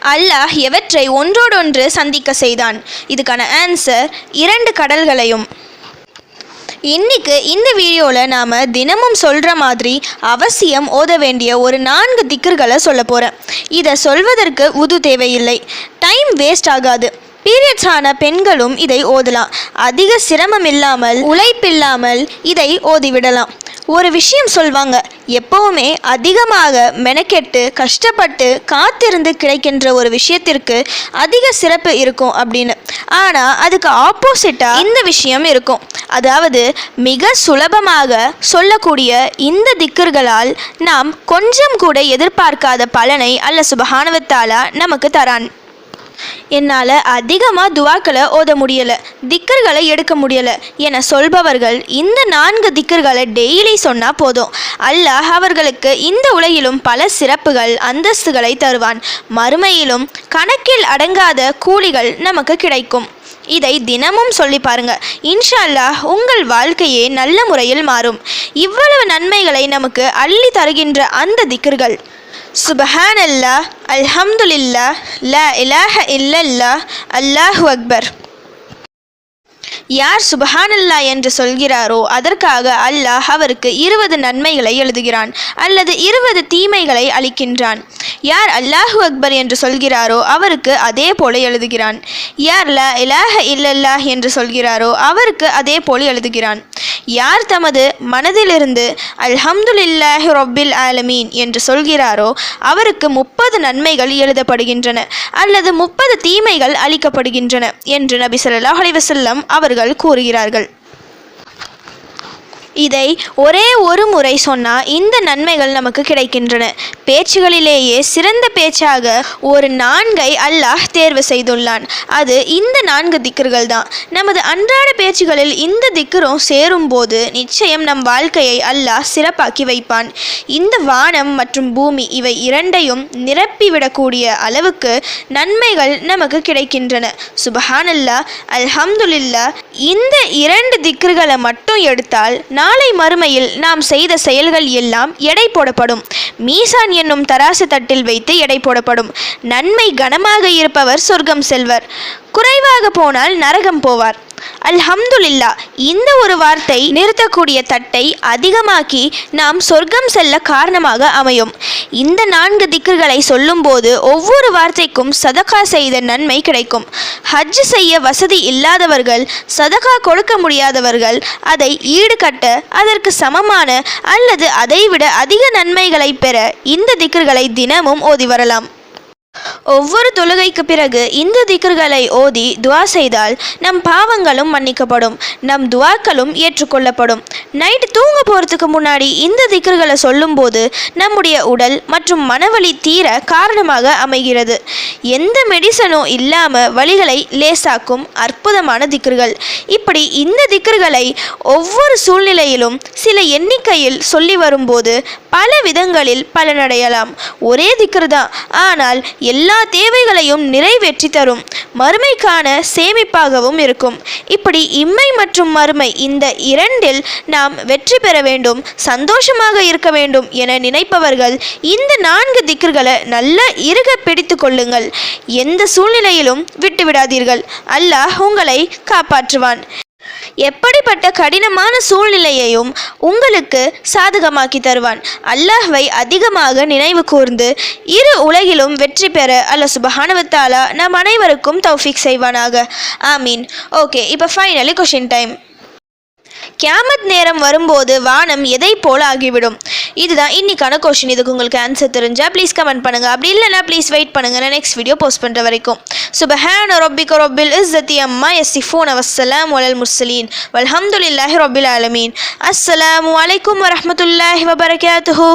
அல்லாஹ் எவற்றை ஒன்றோடொன்று சந்திக்க செய்தான். இதுக்கான ஆன்சர் இரண்டு கடல்களையும். இன்னைக்கு இந்த வீடியோவில் நாம் தினமும் சொல்கிற மாதிரி அவசியம் ஓத வேண்டிய ஒரு நான்கு திக்கர்களை சொல்ல போகிறேன் இதை சொல்வதற்கு உது தேவையில்லை. டைம் வேஸ்ட் ஆகாது. பீரியட்ஸ் ஆன பெண்களும் இதை ஓதலாம். அதிக சிரமம் இல்லாமல் உழைப்பில்லாமல் இதை ஓதிவிடலாம். ஒரு விஷயம் சொல்வாங்க எப்பவுமே அதிகமாக மெனக்கெட்டு கஷ்டப்பட்டு காத்திருந்து கிடைக்கின்ற ஒரு விஷயத்திற்கு அதிக சிறப்பு இருக்கும் அப்படின்னு. ஆனால் அதுக்கு ஆப்போசிட்டாக இந்த விஷயம் இருக்கும். அதாவது மிக சுலபமாக சொல்லக்கூடிய இந்த திக்கர்களால் நாம் கொஞ்சம் கூட எதிர்பார்க்காத பலனை அல்ல சுபஹானவத்தாலா நமக்கு தரான். என்னால் அதிகமாக துவாக்களை ஓத முடியலை திக்கர்களை எடுக்க முடியலை என சொல்பவர்கள் இந்த நான்கு திக்கர்களை டெய்லி சொன்னால் போதும். அல்லாஹ் அவர்களுக்கு இந்த உலகிலும் பல சிறப்புகள் அந்தஸ்துகளை தருவான். மறுமையிலும் கணக்கில் அடங்காத கூலிகள் நமக்கு கிடைக்கும். இதை தினமும் சொல்லி பாருங்க. இன்ஷா அல்லாஹ் உங்கள் வாழ்க்கையே நல்ல முறையில் மாறும். இவ்வளவு நன்மைகளை நமக்கு அள்ளி தருகின்ற அந்த திக்கர்கள் சுபஹான் அல்லாஹ் அல்ஹம்துலில்லா லா இலாஹ இல்லல்லா அல்லாஹு அக்பர். யார் சுபஹானல்லா என்று சொல்கிறாரோ அதற்காக அல்லாஹ் அவருக்கு இருபது நன்மைகளை எழுதுகிறான் அல்லது இருபது தீமைகளை அளிக்கின்றான். யார் அல்லாஹு அக்பர் என்று சொல்கிறாரோ அவருக்கு அதே போல எழுதுகிறான். யார் ல இலாஹ இல்லல்லாஹ் என்று சொல்கிறாரோ அவருக்கு அதே போல எழுதுகிறான். யார் தமது மனதிலிருந்து அல்ஹம்துலில்லாஹி ரொப்பில் ஆலமீன் என்று சொல்கிறாரோ அவருக்கு முப்பது நன்மைகள் எழுதப்படுகின்றன அல்லது முப்பது தீமைகள் அளிக்கப்படுகின்றன என்று நபி சொல்லாஹ் அலைஹி அவர்கள் கூறுகிறார்கள். இதை ஒரே ஒரு முறை சொன்னால் இந்த நன்மைகள் நமக்கு கிடைக்கின்றன. பேச்சுகளிலேயே சிறந்த பேச்சாக ஒரு நான்கை அல்லாஹ் தேர்வு செய்துள்ளான். அது இந்த நான்கு திக்கர்கள் தான். நமது அன்றாட பேச்சுகளில் இந்த திக்கரும் சேரும்போது நிச்சயம் நம் வாழ்க்கையை அல்லாஹ் சிறப்பாக்கி வைப்பான். இந்த வானம் மற்றும் பூமி இவை இரண்டையும் நிரப்பிவிடக்கூடிய அளவுக்கு நன்மைகள் நமக்கு கிடைக்கின்றன. சுபஹானல்லா அல்ஹம்துல்லா இந்த இரண்டு திக்கர்களை மட்டும் எடுத்தால் நாளை மறுமையில் நாம் செய்த செயல்கள் எல்லாம் எடை போடப்படும். மீசான் என்னும் தராசு தட்டில் வைத்து எடை போடப்படும். நன்மை கனமாக இருப்பவர் சொர்க்கம் செல்வர். குறைவாக போனால் நரகம் போவார். அல்ஹம்துலில்லா இந்த ஒரு வார்த்தை நிறுத்தக்கூடிய தட்டை அதிகமாக்கி நாம் சொர்க்கம் செல்ல காரணமாக அமையும். இந்த நான்கு திக்குகளை சொல்லும்போது ஒவ்வொரு வார்த்தைக்கும் சதகா செய்த நன்மை கிடைக்கும். ஹஜ் செய்ய வசதி இல்லாதவர்கள் சதகா கொடுக்க முடியாதவர்கள் அதை ஈடுகட்ட அதற்கு சமமான அல்லது அதைவிட அதிக நன்மைகளை பெற இந்த திக்குகளை தினமும் ஓதி வரலாம். ஒவ்வொரு தொழுகைக்கு பிறகு இந்த திக்கர்களை ஓதி துவா செய்தால் நம் பாவங்களும் மன்னிக்கப்படும் நம் துவாக்களும் ஏற்றுக்கொள்ளப்படும். நைட்டு தூங்க போகிறதுக்கு முன்னாடி இந்த திக்கர்களை சொல்லும்போது நம்முடைய உடல் மற்றும் மனவலி தீர காரணமாக அமைகிறது. எந்த மெடிசனும் இல்லாமல் வலிகளை லேசாக்கும் அற்புதமான திக்கர்கள் இப்படி இந்த திக்கர்களை ஒவ்வொரு சூழ்நிலையிலும் சில எண்ணிக்கையில் சொல்லி வரும்போது பல விதங்களில் பலனடையலாம். ஒரே திக்கர் தான் ஆனால் எல்லா தேவைகளையும் நிறைவேற்றி தரும். மறுமைக்கான சேமிப்பாகவும் இருக்கும். இப்படி இம்மை மற்றும் மறுமை இந்த இரண்டில் நாம் வெற்றி பெற வேண்டும் சந்தோஷமாக இருக்க வேண்டும் என நினைப்பவர்கள் இந்த நான்கு திக்குகளை நல்ல இறுக பிடித்து கொள்ளுங்கள். எந்த சூழ்நிலையிலும் விட்டுவிடாதீர்கள். அல்லாஹ் உங்களை காப்பாற்றுவான். எப்படிப்பட்ட கடினமான சூழ்நிலையையும் உங்களுக்கு சாதகமாக்கி தருவான். அல்லாஹ்வை அதிகமாக நினைவு கூர்ந்து இரு உலகிலும் வெற்றி பெற அல்ல சுபஹானவத்தாலா நம் அனைவருக்கும் தௌஃபிக் செய்வானாக. ஆமீன். ஓகே இப்போ ஃபைனலி கொஷின் டைம் கியாமத் நேரம் வரும்போது வானம் எதை போல ஆகிவிடும்? இதுதான் இன்னைக்கான கொஷின் இதுக்கு உங்களுக்கு ஆன்சர் தெரிஞ்சால் ப்ளீஸ் கமெண்ட் பண்ணுங்க. அப்படி இல்லைனா ப்ளீஸ் வெயிட் பண்ணுங்க. நான் நெக்ஸ்ட் வீடியோ போஸ்ட் பண்ணுற வரைக்கும். சுபஹான ரொப்பிக்க இஸ் இஸ்ஸத்தி அம்மா எஸ்ஸிஃபூன் வஸ்ஸலாம் ஒலல் முர்சலீன் வல்ஹம்துலில்லாஹி ரொபில் ஆலமீன். அஸ்ஸலாம் வலைக்கம் வரமத்துல்லாஹி வபரகாத்துஹு.